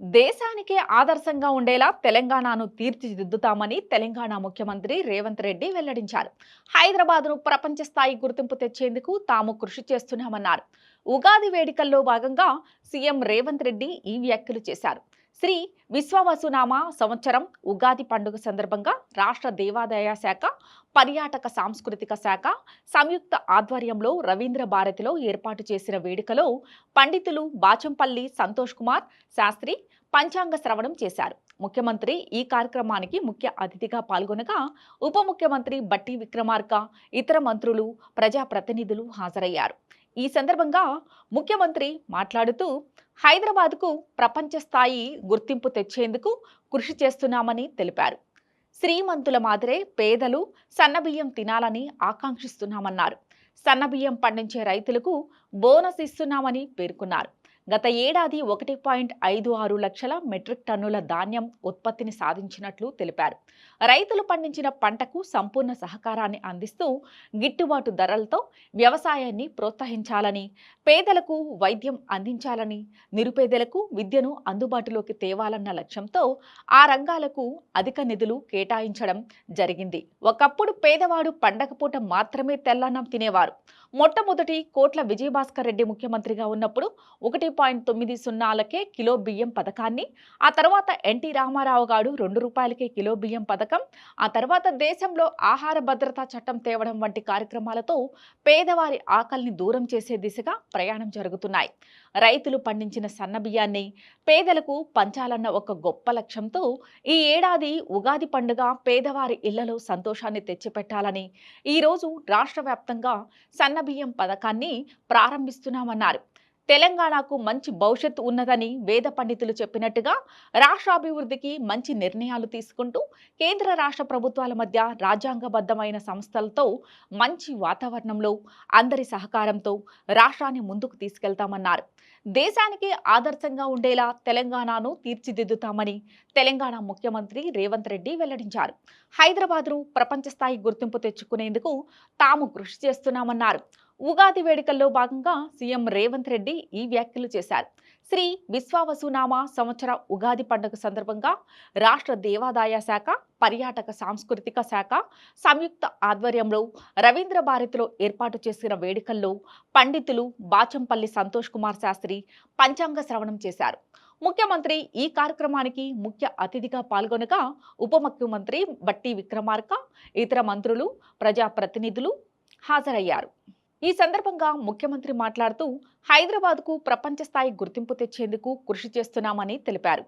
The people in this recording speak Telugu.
దేశానికే ఆదర్శంగా ఉండేలా తెలంగాణను తీర్చిదిద్దుతామని తెలంగాణ ముఖ్యమంత్రి రేవంత్ రెడ్డి వెల్లడించారు. హైదరాబాద్ను ప్రపంచ స్థాయి గుర్తింపు తెచ్చేందుకు తాము కృషి చేస్తున్నామన్నారు. ఉగాది వేడుకల్లో భాగంగా సీఎం రేవంత్ రెడ్డి ఈ వ్యాఖ్యలు చేశారు. శ్రీ విశ్వవసునామ సంవత్సరం ఉగాది పండుగ సందర్భంగా రాష్ట్ర దేవాదాయ శాఖ పర్యాటక సాంస్కృతిక శాఖ సంయుక్త ఆధ్వర్యంలో రవీంద్ర భారతిలో ఏర్పాటు చేసిన వేడుకలో పండితులు బాచంపల్లి సంతోష్ కుమార్ శాస్త్రి పంచాంగ శ్రవణం చేశారు. ముఖ్యమంత్రి ఈ కార్యక్రమానికి ముఖ్య అతిథిగా పాల్గొనగా ఉప ముఖ్యమంత్రి బట్టి విక్రమార్క ఇతర మంత్రులు ప్రజాప్రతినిధులు హాజరయ్యారు. ఈ సందర్భంగా ముఖ్యమంత్రి మాట్లాడుతూ హైదరాబాద్కు ప్రపంచ స్థాయి గుర్తింపు తెచ్చేందుకు కృషి చేస్తున్నామని తెలిపారు. శ్రీమంతుల మాదిరే పేదలు సన్నబియ్యం తినాలని ఆకాంక్షిస్తున్నామన్నారు. సన్నబియ్యం పండించే రైతులకు బోనస్ ఇస్తున్నామని పేర్కొన్నారు. గత ఏడాది ఒకటి పాయింట్ ఐదు ఆరు లక్షల మెట్రిక్ టన్నుల ధాన్యం ఉత్పత్తిని సాధించినట్లు తెలిపారు. రైతులు పండించిన పంటకు సంపూర్ణ సహకారాన్ని అందిస్తూ గిట్టుబాటు ధరలతో వ్యవసాయాన్ని ప్రోత్సహించాలని పేదలకు వైద్యం అందించాలని నిరుపేదలకు విద్యను అందుబాటులోకి తేవాలన్న లక్ష్యంతో ఆ రంగాలకు అధిక నిధులు కేటాయించడం జరిగింది. ఒకప్పుడు పేదవాడు పండగ పూట మాత్రమే తెల్లన్నం తినేవారు. మొట్టమొదటి కోట్ల విజయభాస్కర్ రెడ్డి ముఖ్యమంత్రిగా ఉన్నప్పుడు ఒకటి పాయింట్ తొమ్మిది సున్నాలకే కిలో బియ్యం పథకాన్ని. ఆ తర్వాత ఎన్టీ రామారావు గారు రెండు రూపాయలకే కిలో బియ్యం పథకం. ఆ తర్వాత దేశంలో ఆహార భద్రతా చట్టం తేవడం వంటి కార్యక్రమాలతో పేదవారి ఆకలిని దూరం చేసే దిశగా ప్రయాణం జరుగుతున్నాయి. రైతులు పండించిన సన్న బియ్యాన్ని పేదలకు పంచాలన్న ఒక గొప్ప లక్ష్యంతో ఈ ఏడాది ఉగాది పండుగ పేదవారి ఇళ్ళలో సంతోషాన్ని తెచ్చిపెట్టాలని ఈరోజు రాష్ట్ర వ్యాప్తంగా సన్నబియ్యం పథకాన్ని ప్రారంభిస్తున్నామన్నారు. తెలంగాణకు మంచి భవిష్యత్తు ఉన్నదని వేద పండితులు చెప్పినట్టుగా రాష్ట్రాభివృద్ధికి మంచి నిర్ణయాలు తీసుకుంటూ కేంద్ర రాష్ట్ర ప్రభుత్వాల మధ్య రాజ్యాంగబద్ధమైన సంస్థలతో మంచి వాతావరణంలో అందరి సహకారంతో రాష్ట్రాన్ని ముందుకు తీసుకెళ్తామన్నారు. దేశానికి ఆదర్శంగా ఉండేలా తెలంగాణను తీర్చిదిద్దుతామని తెలంగాణ ముఖ్యమంత్రి రేవంత్ రెడ్డి వెల్లడించారు. హైదరాబాద్ను ప్రపంచ స్థాయి గుర్తింపు తెచ్చుకునేందుకు తాము కృషి చేస్తున్నామన్నారు. ఉగాది వేడుకల్లో భాగంగా సీఎం రేవంత్ రెడ్డి ఈ వ్యాఖ్యలు చేశారు. శ్రీ విశ్వావసునామ సంవత్సర ఉగాది పండుగ సందర్భంగా రాష్ట్ర దేవాదాయ శాఖ పర్యాటక సాంస్కృతిక శాఖ సంయుక్త ఆధ్వర్యంలో రవీంద్ర భారతిలో ఏర్పాటు చేసిన వేడుకల్లో పండితులు బాచంపల్లి సంతోష్ కుమార్ శాస్త్రి పంచాంగ శ్రవణం చేశారు. ముఖ్యమంత్రి ఈ కార్యక్రమానికి ముఖ్య అతిథిగా పాల్గొనగా ఉప ముఖ్యమంత్రి బట్టి విక్రమార్క ఇతర మంత్రులు ప్రజాప్రతినిధులు హాజరయ్యారు. ఈ సందర్భంగా ముఖ్యమంత్రి మాట్లాడుతూ హైదరాబాద్కు ప్రపంచ స్థాయి గుర్తింపు తెచ్చేందుకు కృషి చేస్తున్నామని తెలిపారు.